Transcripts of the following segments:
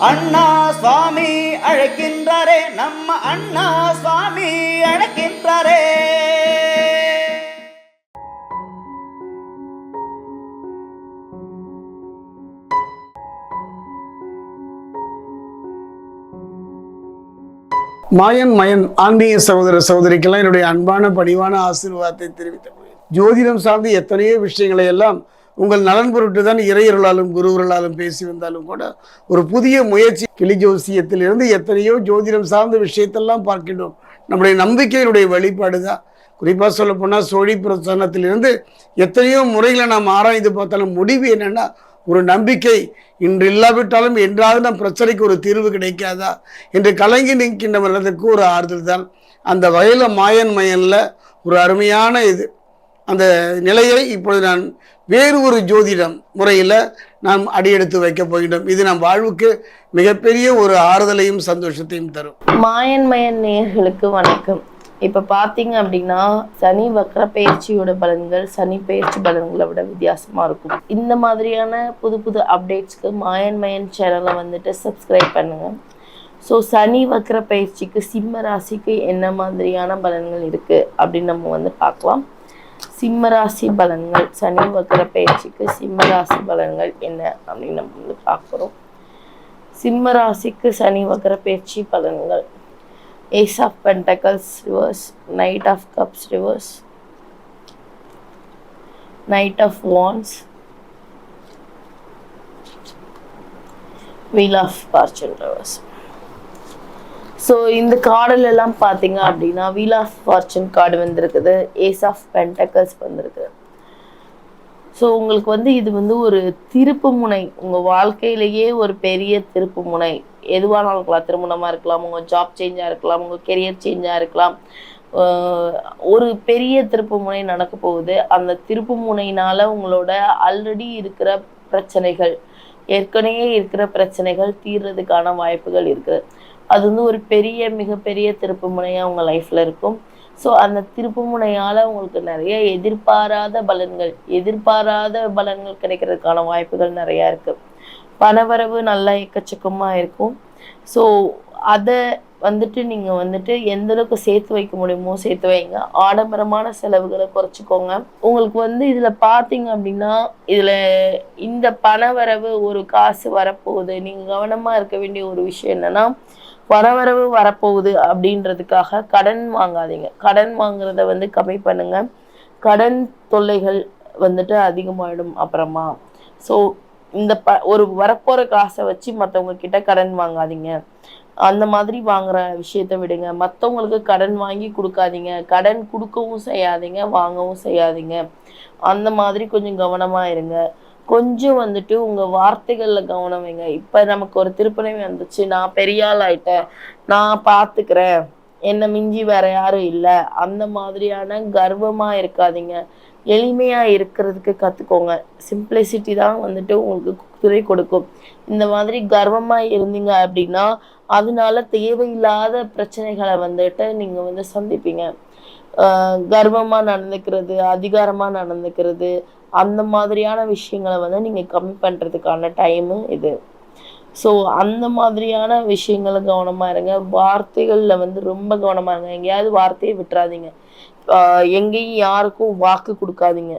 அண்ணா சுவாமி அழைக்கின்றாரே நம்ம அண்ணா சுவாமி அழைக்கின்றாரே. மாயன் மயன் ஆன்மீக சகோதர சகோதரிக்கெல்லாம் என்னுடைய அன்பான பணிவான ஆசீர்வாதத்தை தெரிவித்த ஜோதிடம் சார்ந்து எத்தனையோ விஷயங்களை எல்லாம் உங்கள் நலன் பொருட்டு தான் இறையர்களாலும் குருவர்களாலும் பேசி வந்தாலும் கூட ஒரு புதிய முயற்சி கிளி ஜோசியத்திலிருந்து எத்தனையோ ஜோதிடம் சார்ந்த விஷயத்தெல்லாம் பார்க்கின்றோம். நம்முடைய நம்பிக்கையினுடைய வெளிப்பாடு தான் குறிப்பாக சொல்ல போனால் சோழி பிரசன்னத்திலிருந்து எத்தனையோ முறைகளை நாம் ஆராய்ந்து பார்த்தாலும் முடிவு என்னென்னா ஒரு நம்பிக்கை இன்று இல்லாவிட்டாலும் என்றாவது நம் பிரச்சனைக்கு ஒரு தீர்வு கிடைக்காதா என்று கலங்கி நிற்கின்ற மனதுக்கு ஒரு ஆறுதல் தான். அந்த வகையில் மாயன் மயனில் ஒரு அருமையான இது. அந்த நிலையை இப்பொழுது நான் வேறு ஒரு ஜோதிடம் முறையில் நாம் அடியெடுத்து வைக்கப் போகின்றோம். இது நம் வாழ்வுக்கு மிகப்பெரிய ஒரு ஆறுதலையும் சந்தோஷத்தையும் தரும். மாயன்மயன் நேர்களுக்கு வணக்கம். இப்போ பார்த்தீங்க அப்படின்னா சனி வக்ர பயிற்சியோட பலன்கள் சனி பயிற்சி பலன்களை விட வித்தியாசமாக இருக்கும். இந்த மாதிரியான புது புது அப்டேட்ஸ்க்கு மாயன் மயன் சேனலை வந்துட்டு சப்ஸ்கிரைப் பண்ணுங்க. ஸோ சனி வக்ர பயிற்சிக்கு சிம்ம ராசிக்கு என்ன மாதிரியான பலன்கள் இருக்குது அப்படின்னு நம்ம வந்து பார்க்கலாம். சிம்மராசி பலன்கள் சனி வக்ர பயிற்சிக்கு சிம்மராசி பலன்கள் என்ன அப்படின்னு நம்ம வந்து பார்க்குறோம் சிம்மராசிக்கு சனி வக்கர பயிற்சி பலன்கள். Ace of pentacles reverse knight of cups reverse knight of wands wheel of fortune reverse so இந்த கார்டில் எல்லாம் பார்த்தீங்க அப்படின்னா வீல் ஆஃப் ஃபார்ச்சூன் கார்டு வந்திருக்குது. ஏஸ் ஆஃப் பென்டக்கல்ஸ் வந்திருக்கு. ஸோ உங்களுக்கு வந்து இது வந்து ஒரு திருப்பு முனை. உங்கள் வாழ்க்கையிலேயே ஒரு பெரிய திருப்பு முனை. எதுவானாலும் இருக்கலாம். திருமணமாக இருக்கலாம் உங்கள் ஜாப் சேஞ்சாக இருக்கலாம் உங்கள் கெரியர் சேஞ்சாக இருக்கலாம். ஒரு பெரிய திருப்பு முனை நடக்க போகுது. அந்த திருப்பு முனையினால் உங்களோட ஆல்ரெடி இருக்கிற பிரச்சனைகள் ஏற்கனவே இருக்கிற பிரச்சனைகள் தீர்றதுக்கான வாய்ப்புகள் இருக்குது அது வந்து ஒரு பெரிய மிகப்பெரிய திருப்பு முனையாக உங்கள் லைஃப்பில் இருக்கும். ஸோ அந்த திருப்பு முனையால் உங்களுக்கு நிறைய எதிர்பாராத பலன்கள் எதிர்பாராத பலன்கள் கிடைக்கிறதுக்கான வாய்ப்புகள் நிறையா இருக்குது பணவரவு நல்லா எக்கச்சக்கமாக இருக்கும். ஸோ அதை வந்துட்டு நீங்கள் வந்துட்டு எந்த அளவுக்கு சேர்த்து வைக்க முடியுமோ சேர்த்து வைங்க. ஆடம்பரமான செலவுகளை குறைச்சிக்கோங்க. உங்களுக்கு வந்து இதில் பார்த்தீங்க அப்படின்னா இதில் இந்த பணவரவு ஒரு காசு வரப்போகுது. நீங்கள் கவனமாக இருக்க வேண்டிய ஒரு விஷயம் என்னன்னா வரவரவு வரப்போகுது அப்படின்றதுக்காக கடன் வாங்காதீங்க. கடன் வாங்குறத வந்து கம்மி பண்ணுங்க. கடன் தொல்லைகள் வந்துட்டு அதிகமாயிடும் அப்புறமா. ஸோ இந்த ப ஒரு வரப்போகிற காசை வச்சு மற்றவங்க கிட்ட கடன் வாங்காதீங்க. அந்த மாதிரி வாங்குற விஷயத்த விடுங்க. மற்றவங்களுக்கு கடன் வாங்கி கொடுக்காதீங்க. கடன் கொடுக்கவும் செய்யாதீங்க வாங்கவும் செய்யாதீங்க. அந்த மாதிரி கொஞ்சம் கவனமாக இருங்க. கொஞ்சம் வந்துட்டு உங்கள் வார்த்தைகளில் கவனம் வைங்க. இப்போ நமக்கு ஒரு திருப்பணி வந்துச்சு. நான் பெரிய ஆள் ஆயிட்டேன். நான் பார்த்துக்கிறேன் என்னை மிஞ்சி வேற யாரும் இல்லை. அந்த மாதிரியான கர்வமாக இருக்காதீங்க. எளிமையாக இருக்கிறதுக்கு கற்றுக்கோங்க சிம்பிளிசிட்டி தான் வந்துட்டு உங்களுக்கு துறை கொடுக்கும். இந்த மாதிரி கர்வமாக இருந்தீங்க அப்படின்னா அதனால தேவையில்லாத பிரச்சனைகளை வந்துட்டு நீங்கள் வந்து சந்திப்பீங்க. கர்வமாக கர்வமா நடந்துக்கிறது அதிகாரமா நடந்துக்கிறது அந்த மாதிரியான விஷயங்களை வந்து நீங்க கம்மி பண்றதுக்கான டைமு இது. ஸோ அந்த மாதிரியான விஷயங்களை கவனமா இருங்க. வார்த்தைகளில் வந்து ரொம்ப கவனமா இருங்க. எங்கேயாவது வார்த்தையை விட்டுறாதீங்க. எங்கேயும் யாருக்கும் வாக்கு கொடுக்காதீங்க.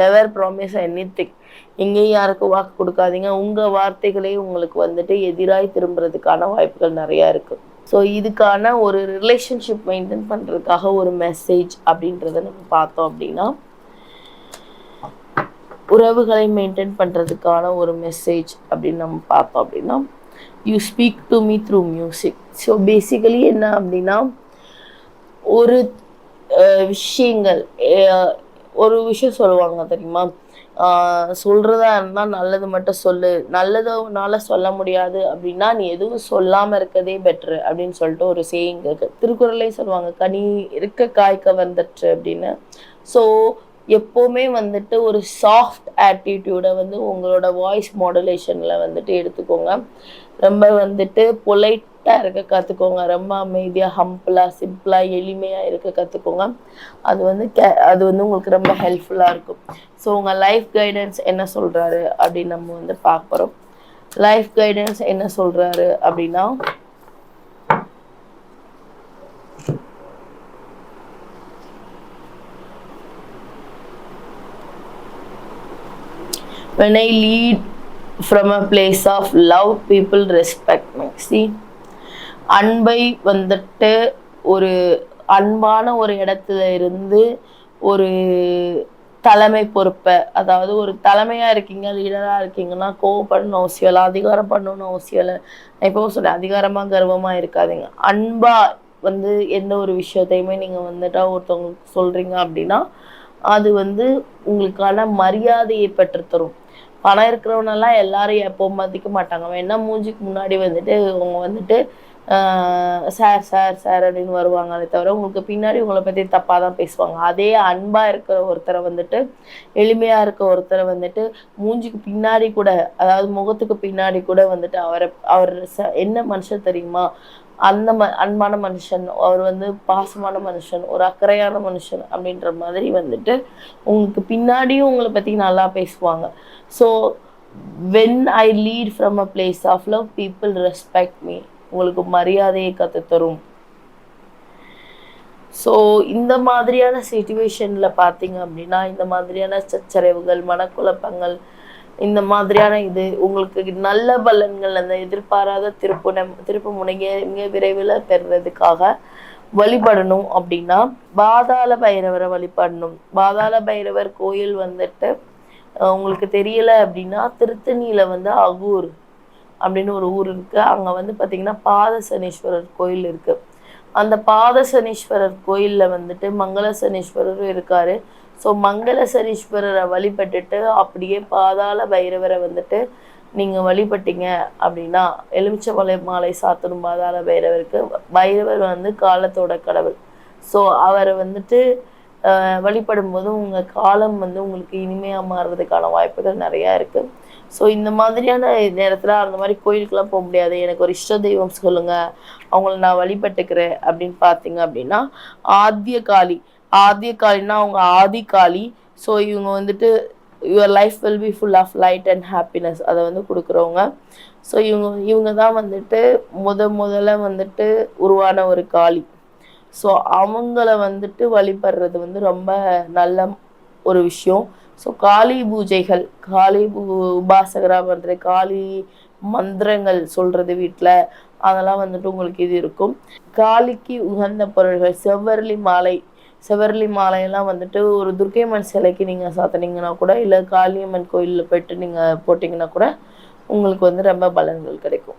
நெவர் ப்ராமிஸ் எனி திங் எங்கேயும் யாருக்கும் வாக்கு கொடுக்காதீங்க. உங்க வார்த்தைகளே உங்களுக்கு வந்துட்டு எதிராய் திரும்புறதுக்கான வாய்ப்புகள் நிறைய இருக்கு. ஸோ இதுக்கான ஒரு ரிலேஷன்ஷிப் மெயின்டைன் பண்ணுறதுக்காக ஒரு மெசேஜ் அப்படின்றத நம்ம பார்த்தோம் அப்படின்னா உறவுகளை மெயின்டைன் பண்ணுறதுக்கான ஒரு மெசேஜ் அப்படின்னு நம்ம பார்த்தோம் அப்படின்னா you speak to me through music so basically என்ன அப்படின்னா ஒரு விஷயங்கள் ஒரு விஷயம் சொல்லுவாங்க தெரியுமா? சொல்கிறதா சொல்றதா இருந்தால் நல்லது மட்டும் சொல்லு. நல்லதுனால சொல்ல முடியாது. அப்படின்னா நீ எதுவும் சொல்லாம இருக்கதே பெட்ரு அப்படின்னு சொல்லிட்டு ஒரு சேயிங் இருக்கு. திருக்குறளே சொல்லுவாங்க. கனி இருக்க காய்க்க கவர்ந்தற்று அப்படின்னு. ஸோ எப்போவுமே வந்துட்டு ஒரு சாஃப்ட் ஆட்டிடியூடை வந்து உங்களோட வாய்ஸ் மாடுலேஷனில் வந்துட்டு எடுத்துக்கோங்க. ரொம்ப வந்துட்டு பொலைட் சாஃப்டாக இருக்க கற்றுக்கோங்க ரொம்ப அமைதியாக ஹம்பிளாக சிம்பிளாக எளிமையாக இருக்க கற்றுக்கோங்க அது வந்து கே அது வந்து உங்களுக்கு ரொம்ப ஹெல்ப்ஃபுல்லாக இருக்கும். ஸோ உங்கள் லைஃப் கைடன்ஸ் என்ன சொல்கிறாரு அப்படின்னு நம்ம வந்து பார்க்க போகிறோம் லைஃப் கைடன்ஸ் என்ன சொல்கிறாரு அப்படின்னா when I lead from a place of love, people respect me. See, அன்பை வந்துட்டு ஒரு அன்பான ஒரு இடத்துல இருந்து ஒரு தலைமை பொறுப்பை அதாவது ஒரு தலைமையா இருக்கீங்க லீடரா இருக்கீங்கன்னா கோவப்படணும் அவசியம் இல்லை. அதிகாரம் பண்ணணும்னு அவசியம் இல்லை. நான் இப்போ சொல்றேன் அதிகாரமா கர்வமா இருக்காதீங்க. அன்பா வந்து எந்த ஒரு விஷயத்தையுமே நீங்க வந்துட்டா ஒருத்தவங்களுக்கு சொல்றீங்க அப்படின்னா அது வந்து உங்களுக்கான மரியாதையை பெற்றுத்தரும். பணம் இருக்கிறவனெல்லாம் எல்லாரும் எப்போ மதிக்க மாட்டாங்க. வேணா மூஞ்சிக்கு முன்னாடி வந்துட்டு அவங்க வந்துட்டு சார் சார் சார் அப்படின்னு வருவாங்களே தவிர உங்களுக்கு பின்னாடி உங்களை பற்றி தப்பாக தான் பேசுவாங்க. அதே அன்பாக இருக்கிற ஒருத்தரை வந்துட்டு எளிமையாக இருக்க ஒருத்தரை வந்துட்டு மூஞ்சிக்கு பின்னாடி கூட அதாவது முகத்துக்கு பின்னாடி கூட வந்துட்டு அவரை அவர் ச என்ன மனுஷன் தெரியுமா? அந்த ம அன்பான மனுஷன் அவர் வந்து பாசமான மனுஷன் ஒரு அக்கறையான மனுஷன் அப்படின்ற மாதிரி வந்துட்டு உங்களுக்கு பின்னாடியும் உங்களை பற்றி நல்லா பேசுவாங்க. So when I lead from a place of love people respect me உங்களுக்கு மரியாதையை கற்றுத்தரும் ஸோ இந்த மாதிரியான சுச்சுவேஷனில் பார்த்தீங்க அப்படின்னா இந்த மாதிரியான சச்சரவுகள் மனக்குழப்பங்கள் இந்த மாதிரியான இது உங்களுக்கு நல்ல பலன்கள் அந்த எதிர்பாராத திருப்புணம் திருப்பு முனைய மிக விரைவில் பெறுறதுக்காக வழிபடணும் அப்படின்னா பாதாள பைரவரை வழிபடணும். பாதாள பைரவர் கோயில் வந்துட்டு உங்களுக்கு தெரியல அப்படின்னா திருத்தணியில வந்து அகூர். அப்படின்னு ஒரு ஊர் இருக்குது அங்கே வந்து பார்த்திங்கன்னா பாத சனீஸ்வரர் கோயில் இருக்குது அந்த பாத சனீஸ்வரர் வந்துட்டு மங்கள சனீஸ்வரரும் இருக்கார். ஸோ மங்கள சனீஸ்வரரை வழிபட்டுட்டு அப்படியே பாதாள பைரவரை வந்துட்டு நீங்கள் வழிபட்டீங்க அப்படின்னா எலுமிச்சமலை மாலை சாத்தணும் பாதாள பைரவருக்கு. பைரவர் வந்து காலத்தோட கடவுள். ஸோ அவரை வந்துட்டு வழிபடும் போது உங்கள் காலம் வந்து உங்களுக்கு இனிமையாக மாறுறதுக்கான வாய்ப்புகள் நிறையா இருக்குது ஸோ இந்த மாதிரியான நேரத்தில் அந்த மாதிரி கோயிலுக்கெல்லாம் போக முடியாது. எனக்கு ஒரு இஷ்ட தெய்வம் சொல்லுங்கள் அவங்கள நான் வழிபட்டுக்கிறேன் அப்படின்னு பார்த்தீங்க அப்படின்னா ஆத்திய காளி ஆத்திய காளின்னா அவங்க ஆதி காளி ஸோ இவங்க வந்துட்டு your life will be full of light and happiness அதை வந்து கொடுக்குறவங்க. ஸோ இவங்க இவங்க தான் வந்துட்டு முத முதல்ல வந்துட்டு உருவான ஒரு காளி. ஸோ அவங்கள வந்துட்டு வழிபடுறது வந்து ரொம்ப நல்ல ஒரு விஷயம். ஸோ காளி பூஜைகள் காளி பூ உபாசகராக பண்ணுறது காளி மந்திரங்கள் சொல்கிறது வீட்டில் அதெல்லாம் வந்துட்டு உங்களுக்கு இது இருக்கும். காளிக்கு உகந்த பொருள்கள் செவ்வரளி மாலை செவ்வரளி மாலையெல்லாம் வந்துட்டு ஒரு துர்க்கையம்மன் சிலைக்கு நீங்கள் சாத்தினீங்கன்னா கூட இல்லை காளியம்மன் கோயிலில் போயிட்டு நீங்கள் போட்டிங்கன்னா கூட உங்களுக்கு வந்து ரொம்ப பலன்கள் கிடைக்கும்.